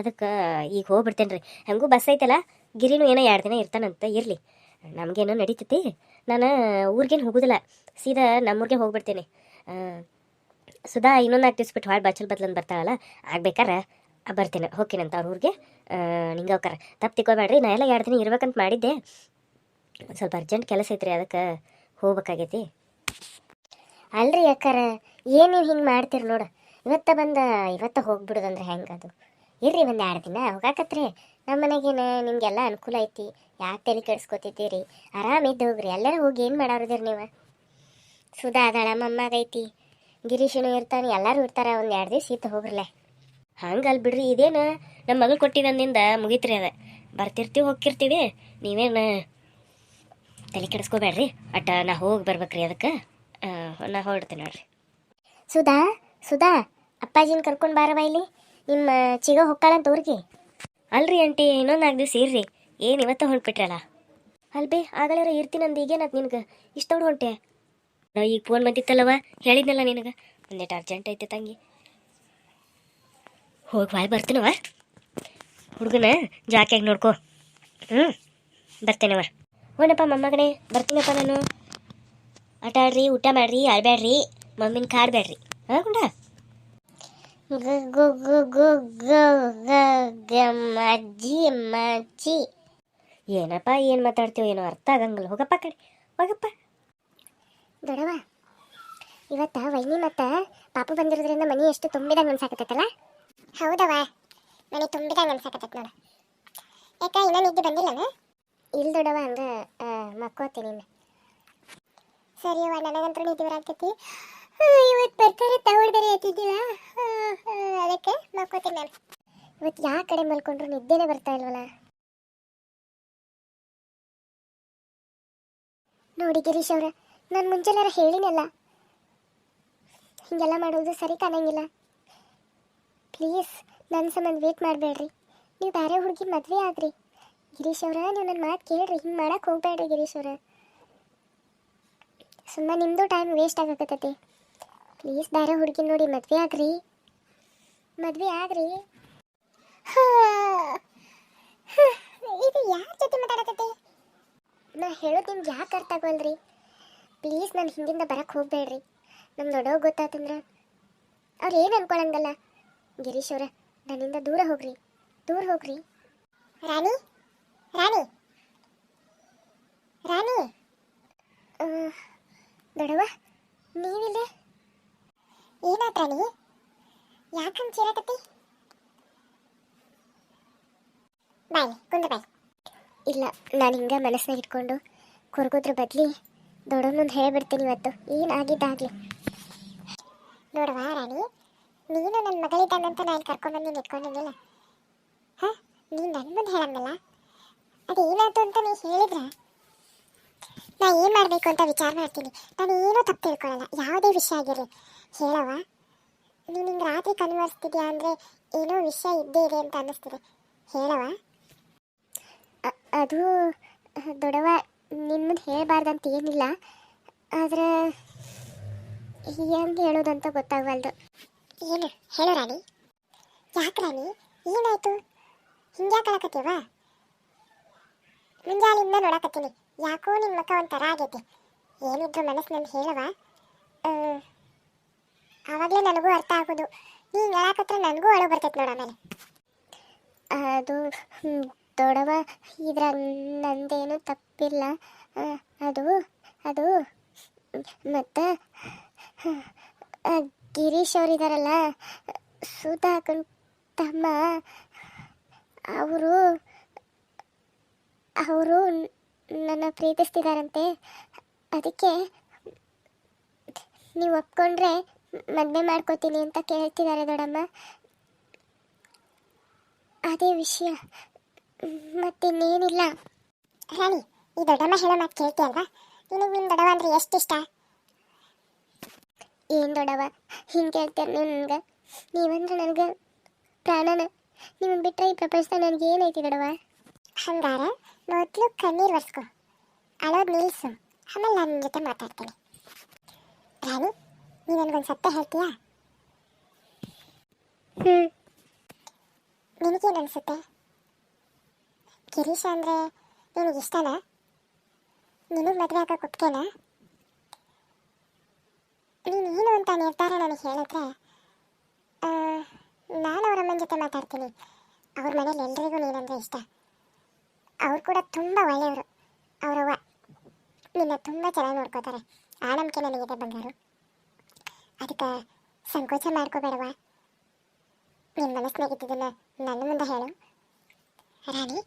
ಅದಕ್ಕೆ ಈಗ ಹೋಗ್ಬಿಡ್ತೇನೆ ರೀ ಹೆಂಗೂ ಬಸ್ ಐತಲ್ಲ, ಗಿರಿನೂ ಏನೋ ಎರಡು ದಿನ ಇರ್ತಾನಂತ ಇರಲಿ. ನಮಗೇನೋ ನಡೀತೈತಿ. ನಾನು ಊರಿಗೇನು ಹೋಗೋದಿಲ್ಲ. ಸೀದಾ ನಮ್ಮೂರಿಗೆ ಹೋಗ್ಬಿಡ್ತೇನೆ. ಸುಧಾ ಇನ್ನೊಂದು ನಾಲ್ಕು ದಿವ್ಸ ಬಿಟ್ಟು ಹಾಳು ಬಚ್ಚಲ್ ಅಂತ ಬರ್ತಾವಲ್ಲ ಆಗ್ಬೇಕಾರೆ ಬರ್ತೇನೆ. ಹೋಗ್ತೀನಂತ ಅವ್ರ ಊರಿಗೆ. ನಿಂಗೆ ಹೋಗ್ಕಾರ ತಪ್ಪು ತಿಕ್ಕೋಬೇಡ್ರಿ ನಾ ಎಲ್ಲ ಎರಡು ದಿನ ಇರ್ಬೇಕಂತ ಮಾಡಿದ್ದೆ. ಸ್ವಲ್ಪ ಅರ್ಜೆಂಟ್ ಕೆಲಸ ಐತ್ರಿ, ಅದಕ್ಕೆ ಹೋಗ್ಬೇಕಾಗೈತಿ. ಅಲ್ರಿ ಅಕ್ಕಾರ, ಏನು ನೀವು ಹಿಂಗೆ ಮಾಡ್ತೀರಿ ನೋಡು. ಇವತ್ತ ಬಂದ, ಇವತ್ತ ಹೋಗ್ಬಿಡೋದಂದ್ರೆ ಹೆಂಗೆ ಅದು? ಇರ್ರಿ ಒಂದು ಎರಡು ದಿನ, ಹೋಗಾಕತ್ರಿ. ನಮ್ಮ ಮನೆಗೇನು ನಿಮಗೆಲ್ಲ ಅನುಕೂಲ ಐತಿ. ಯಾಕೆ ತಲೆ ಕೆಡಿಸ್ಕೊತಿದ್ದೀರಿ? ಆರಾಮಿದ್ದು ಹೋಗ್ರಿ. ಎಲ್ಲರೂ ಹೋಗಿ ಏನು ಮಾಡೋರಿದ್ದೀರಿ ನೀವು? ಸುಧಾ ಅದಾಳ ಮೊಮ್ಮಗೈತಿ ಗಿರೀಶನು ಇರ್ತಾನೆ, ಎಲ್ಲರೂ ಇರ್ತಾರೆ. ಒಂದು ಎರಡು ದಿವ್ಸ ಇತ್ತು ಹೋಗ್ರಲೆ. ಹಂಗಲ್ ಬಿಡ್ರಿ, ಇದೇನು ನಮ್ಮ ಮಗಳು ಕೊಟ್ಟಿದ್ದಂದಿಂದ ಮುಗೀತ್ರಿ ಅದ. ಬರ್ತಿರ್ತೀವಿ, ಹೋಗ್ತಿರ್ತೀವಿ. ನೀವೇನು ತಲೆ ಕೆಡಿಸ್ಕೋಬೇಡ್ರಿ. ಅಟ್ಟ ನಾ ಹೋಗಿ ಬರ್ಬೇಕ್ರಿ ಅದಕ್ಕೆ. ನಾ ಹೊರಡ್ತೀನಿ ನೋಡ್ರಿ. ಸುಧಾ ಸುಧಾ, ಅಪ್ಪಾಜಿನ ಕರ್ಕೊಂಡು ಬಾರವ ಇಲ್ಲಿ? ನಿಮ್ಮ ಚಿಗ ಹೊಕ್ಕಾಳಂತ ಊರಿಗೆ? ಅಲ್ರಿ ಆಂಟಿ ಇನ್ನೊಂದು ನಾಲ್ಕು ದಿವಸ ಇರ್ರಿ. ಏನು ಇವತ್ತ ಹೊಂಟ್ಬಿಟ್ರಲ್ಲ ಅಲ್ಬೇ ಆಗಲಾರ ಇರ್ತೀನಂದು ಈಗೇನತ್ ನಿನಗೆ? ಇಷ್ಟ ಹೊಂಟೆ ನಾ ಈಗ ಫೋನ್ ಬಂದಿತ್ತಲ್ಲವ ಹೇಳಿದ್ನಲ್ಲ ನಿನಗೆ? ಒಂದೇಟು ಅರ್ಜೆಂಟ್ ಐತೆ ತಂಗಿ. ಹೋಗಿ ಬಾಯ್ ಬರ್ತೀನವ ಹುಡುಗನ ಜಾಕ್ಯಾಗ ನೋಡ್ಕೊ. ಹ್ಞೂ ಬರ್ತೇನವ ಹೋನಪ್ಪ ಮೊಮ್ಮಗನೇ ಬರ್ತೀನಪ್ಪ ನಾನು. ಆಟ ಆಡ್ರಿ ಊಟ ಮಾಡ್ರಿ ಆಡ್ಬೇಡ್ರಿ ಮಮ್ಮಿನ ಕಾಡ್ಬೇಡ್ರಿ ಹಾಂ ಗುಂಡ? ಏನಪ್ಪ ಏನು ಮಾತಾಡ್ತೀವೋ ಏನೋ ಅರ್ಥ ಆಗಂಗಿಲ್ಲ ಹೋಗಪ್ಪ ಕಡೆ ಹೋಗಪ್ಪ ದೊಡವ ಇವತ್ತ ವೈನಿ ಮತ್ತ ಪಾಪು ಬಂದಿರೋದ್ರಿಂದ ಮನಿ ಎಷ್ಟು ತುಂಬಿದಂಗೆ ಅನ್ಸಾಕತ್ತಲ್ಲ ಹೌದವ ಮನೆ ತುಂಬಿದಂಗೆ ಅನ್ಸಾಕತ್ತ ನೋಡ ಯಾಕ ಇನ್ನ ನಿದ್ದೆ ಬಂದಿಲ್ಲನ ಇಲ್ಲ ದೊಡವ ಹಂಗ ಮಕ್ಕೋತೀನಿ ಸರಿ ಅವ ನನಗಂತೂ ನಿದ್ದೆ ಬರಾಕತ್ತಿ ಇವತ್ತು ಬರ್ತಾರೆ ತಗೊಳ್ ಬೇರೆ ಎತ್ತಿದ್ದಿಲ್ಲ ಅದಕ್ಕೆ ಮಕ್ಕೋತೀನಿ ನಾನು. ಇವತ್ತು ಯಾವ ಕಡೆ ಮಲ್ಕೊಂಡ್ರು ನಿದ್ದೆನೇ ಬರ್ತಾ ಇಲ್ವಲ್ಲ? ನೋಡಿ ಗಿರೀಶ್ ಅವರ, ನಾನು ಮುಂಚೆನಾರ ಹೇಳಿನಲ್ಲ. ಹಿಂಗೆಲ್ಲ ಮಾಡೋದು ಸರಿ ಕಾಣಂಗಿಲ್ಲ. ಪ್ಲೀಸ್ ನನ್ನ ಸಂಬಂಧ ವೇಟ್ ಮಾಡಬೇಡ್ರಿ. ನೀವು ಬೇರೆ ಹುಡುಗಿ ಮದುವೆ ಆದ್ರಿ. ಗಿರೀಶ್ ಅವರ, ನೀವು ನನ್ನ ಮಾತು ಕೇಳ್ರಿ, ಹಿಂಗೆ ಮಾಡಕ್ಕೆ ಹೋಗ್ಬೇಡ್ರಿ ಗಿರೀಶ್ ಅವರ. ಸುಮ್ಮನೆ ನಿಮ್ಮದು ಟೈಮ್ ವೇಸ್ಟ್ ಆಗಕತ್ತೈತಿ. ಪ್ಲೀಸ್ ಬೇರೆ ಹುಡುಗಿ ನೋಡಿ ಮದ್ವೆ ಆಗ್ರಿ ಮದ್ವೆ ಆಗ್ರಿ ಇದು ಯಾರ ಜೊತೆ ಮಾತಾಡಕತ್ತೆ? ನಾ ಹೇಳೋದು ನಿಮ್ಗೆ ಯಾಕೆ ಅರ್ಥ ಆಗೋಲ್ರಿ? ಪ್ಲೀಸ್ ನಾನು ಹಿಂದಿಂದ ಬರಕ್ಕೆ ಹೋಗ್ಬೇಡ್ರಿ. ನಮ್ಮ ದೊಡ್ಡವ್ ಗೊತ್ತಾತಂದ್ರೆ ಅವ್ರು ಏನು ಅನ್ಕೊಳಂಗಲ್ಲ. ಗಿರೀಶ್ ಅವರ, ನನ್ನಿಂದ ದೂರ ಹೋಗ್ರಿ. ದೂರ ಹೋಗ್ರಿ. ರಾಣಿ? ರಾಣಿ? ರಾಣಿ? ದೊಡವ ನೀವಿಲ್ಲ ಏನಾತ್ ನೀ ಯಾಕಂತ ಚೀರಕತ್ತಿ ಬಾಯ್, ಕುಂದ ಬಾಯ್. ಇಲ್ಲ, ನಾನು ಹಿಂಗೆ ಮನಸ್ಸಿನಾಗ ಇಟ್ಕೊಂಡು ಕೊರಗೋದ್ರ ಬದ್ಲಿ ಮುಂದೆ ಹೇಳಿಬಿಡ್ತೀನಿ ಇವತ್ತು. ಏನಾಗಿದ್ದಾಗಲಿ? ನೋಡವಾ ರಾಣಿ, ನೀನು ನನ್ನ ಮಗಳಿದ್ದಾನಂತ ನಾನು ಕರ್ಕೊಂಡ್ಬಂದು ನೀನು ಇಟ್ಕೊಂಡಿದ್ದಿಲ್ಲ ಹಾಂ? ನೀನು ನನ್ನ ಮುಂದೆ ಹೇಳಂಗಲ್ಲ? ಅದು ಏನಾಯ್ತು ಅಂತ ನೀ ಹೇಳಿದ್ರ? ನಾ ಏನು ಮಾಡಬೇಕು ಅಂತ ವಿಚಾರ ಮಾಡ್ತೀನಿ. ನಾನು ಏನೂ ತಪ್ಪು ತಿಳ್ಕೊಳ್ಳಲ್ಲ ಯಾವುದೇ ವಿಷಯ ಆಗಿರಲಿ. ಹೇಳವ ನೀನು ಹಿಂಗೆ ರಾತ್ರಿ ಕನ್ವರ್ಸ್ತಿದ್ಯಾ ಅಂದರೆ ಏನೋ ವಿಷಯ ಇದ್ದೇ ಇದೆ ಅಂತ ಅನ್ನಿಸ್ತಿದೆ. ಹೇಳವ ಅದು ದೊಡವ ನಿಮ್ಮದು ಹೇಳಬಾರ್ದಂತ ಏನಿಲ್ಲ. ಆದರೆ ಹೆಂಗೆ ಹೇಳೋದಂತ ಗೊತ್ತಾಗವಲ್ದು. ಏನು? ಹೇಳು ರಾಣಿ. ಯಾಕೆ ರಾಣಿ? ಏನಾಯ್ತು? ಹಿಂಗ್ಯಾಕೆ ಹೇಳಕತ್ತೀವ ಮುಂಜಾನಿಂದ ನೋಡಕತ್ತೀನಿ. ಯಾಕೋ ನಿಮ್ಮ ಮಕ್ಕ ಒಂಥರ ಆಗೈತಿ. ಏನಿದ್ರು ಮನಸ್ಸಿನಲ್ಲಿ ಹೇಳವ ಆವಾಗಲೇ ನನಗೂ ಅರ್ಥ ಆಗೋದು. ನೀನು ಹೇಳಕತ್ರ ನನಗೂ ಅಳು ಬರ್ತೈತೆ ನೋಡ ಆಮೇಲೆ. ಅದು ದೊಡವ, ಇದ್ರ ನಂದೇನು ತಪ್ಪಿಲ್ಲ. ಅದು ಅದು, ಮತ್ತು ಗಿರೀಶ್ ಅವರಿದಾರಲ್ಲ ಸುಧಾಕನ್ ತಮ್ಮ ಅವರು ಅವರು ನನ್ನ ಪ್ರೀತಿಸ್ತಿದಾರಂತೆ. ಅದಕ್ಕೆ ನೀವು ಒಪ್ಕೊಂಡ್ರೆ ಮದುವೆ ಮಾಡ್ಕೋತೀನಿ ಅಂತ ಕೇಳ್ತಿದ್ದಾರೆ ದೊಡಮ್ಮ. ಅದೇ ವಿಷಯ. ಮತ್ತಿನ್ನೇನಿಲ್ಲ ರಾಣಿ ಈ ದೊಡ್ಡಮ್ಮ ಹೇಳೋ ಮಾತು ಕೇಳ್ತೀಯಲ್ವಾ ನಿನಗೆ ನಿಮ್ಮ ದೊಡ್ಡವ ಅಂದರೆ ಎಷ್ಟು ಇಷ್ಟ ಏನು ದೊಡ್ಡವ? ಹಿಂಗೆ ಕೇಳ್ತೀರ ನನಗೆ? ನೀವಂದ್ರೆ ನನಗೆ ಪ್ರಾಣನ. ನಿಮ್ಮನ್ನು ಬಿಟ್ಟರೆ ಈ ಪ್ರಪಂಚದಾಗ ನನಗೆ ಏನೈತಿ ದೊಡ್ಡವ? ಹಂಗಾರ ಮೊದಲು ಕಣ್ಣೀರು ಒರೆಸ್ಕೊ. ಅಳೋದು ನಿಲ್ಲಿಸು ಆಮೇಲೆ ನಾನು ನಿನ್ನ ಜೊತೆ ಮಾತಾಡ್ತೀನಿ. ರಾಣಿ ನೀ ನನಗೊಂದು ಸತ್ಯ ಹೇಳ್ತೀಯಾ? ಹ್ಞೂ ನಿನಗೇನು ಅನಿಸುತ್ತೆ ಗಿರೀಶ ಅಂದರೆ ನಿನಗೆ ಇಷ್ಟನಾ? ನಿನಗೆ ಮದುವೆ ಹಾಕೋ ಒಪ್ಕೆನಾ ನೀನು ಏನು ಅಂತ ನಿರ್ಧಾರ ನನಗೆ ಹೇಳಿದ್ರೆ ನಾನು ಅವರ ಅಮ್ಮನ ಜೊತೆ ಮಾತಾಡ್ತೀನಿ. ಅವ್ರ ಮನೇಲಿ ಎಲ್ರಿಗೂ ನೀನಂದ್ರೆ ಇಷ್ಟ. ಅವ್ರು ಕೂಡ ತುಂಬ ಒಳ್ಳೆಯವರು. ಅವರವ್ವ. ನಿನ್ನ ತುಂಬ ಚೆನ್ನಾಗಿ ನೋಡ್ಕೋತಾರೆ. ಆ ನಂಬಿಕೆ ನನಗಿದೆ ಬಂಗಾರು. ಅದಕ್ಕೆ ಸಂಕೋಚ ಮಾಡ್ಕೋಬೇಡವಾ ನಿನ್ನ ಮನಸ್ಸಿನಾಗಿದ್ದದನ್ನ ನನ್ನ ಮುಂದೆ ಹೇಳು. ರಾಣಿ.